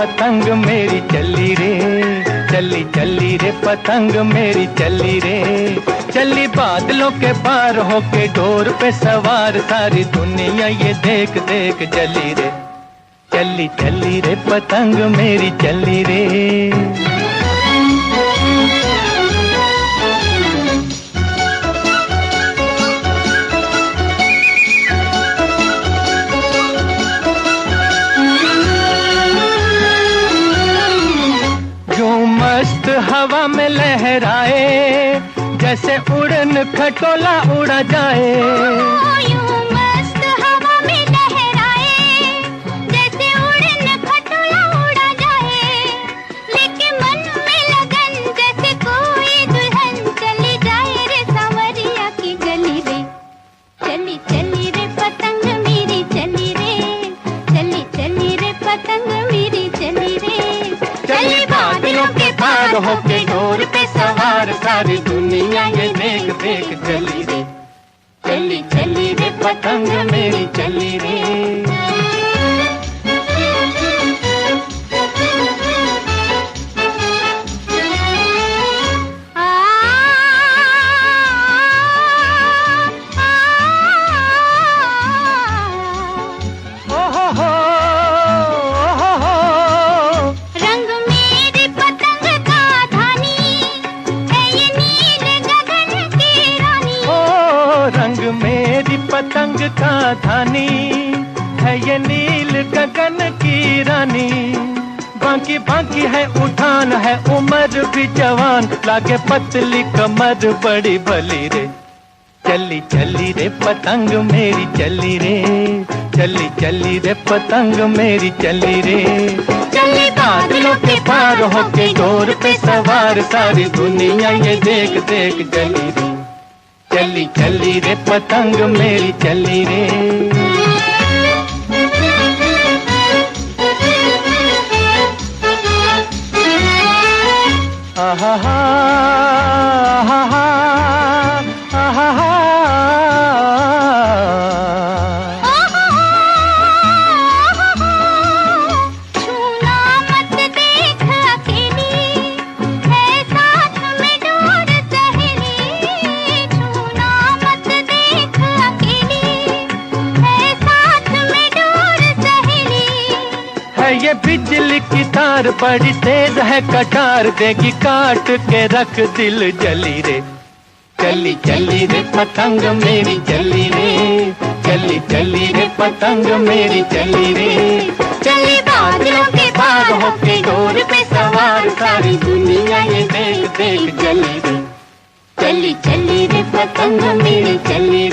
पतंग मेरी चली रे, चली चली रे, पतंग मेरी चली रे। चली बादलों के पार होके डोर पे सवार सारी दुनिया ये देख देख चली रे। चली चली रे, पतंग मेरी चली रे। मस्त हवा में लहराए जैसे उड़न खटोला उड़ा जाए। सारी दुनिया ये देख देख चली रे। चली चली रे पतंग मेरी चली रे। का धानी, है ये नील गगन की रानी। बाकी बाकी है उठान, है उम्र भी जवान। लागे पतली कमर बड़ी भली रे। चली चली रे पतंग मेरी, चली रे। चली चली रे पतंग मेरी, चली रे। चली बादलों के पार होके डोर पे सवार, सारी दुनिया ये देख देख, चली रे। चली चली रे पतंग मेरी चली रे आहा ये बिजली की तार बड़ी तेज है, कटार देगी काट के रख दिल जली रे। चली चली रे पतंग मेरी, चली रे। चली चली रे पतंग मेरी, चली रे। चली बादलों के पार होके डोर पे सवार, सारी दुनिया ये देख देख चली रे। चली चली रे पतंग मेरी, चली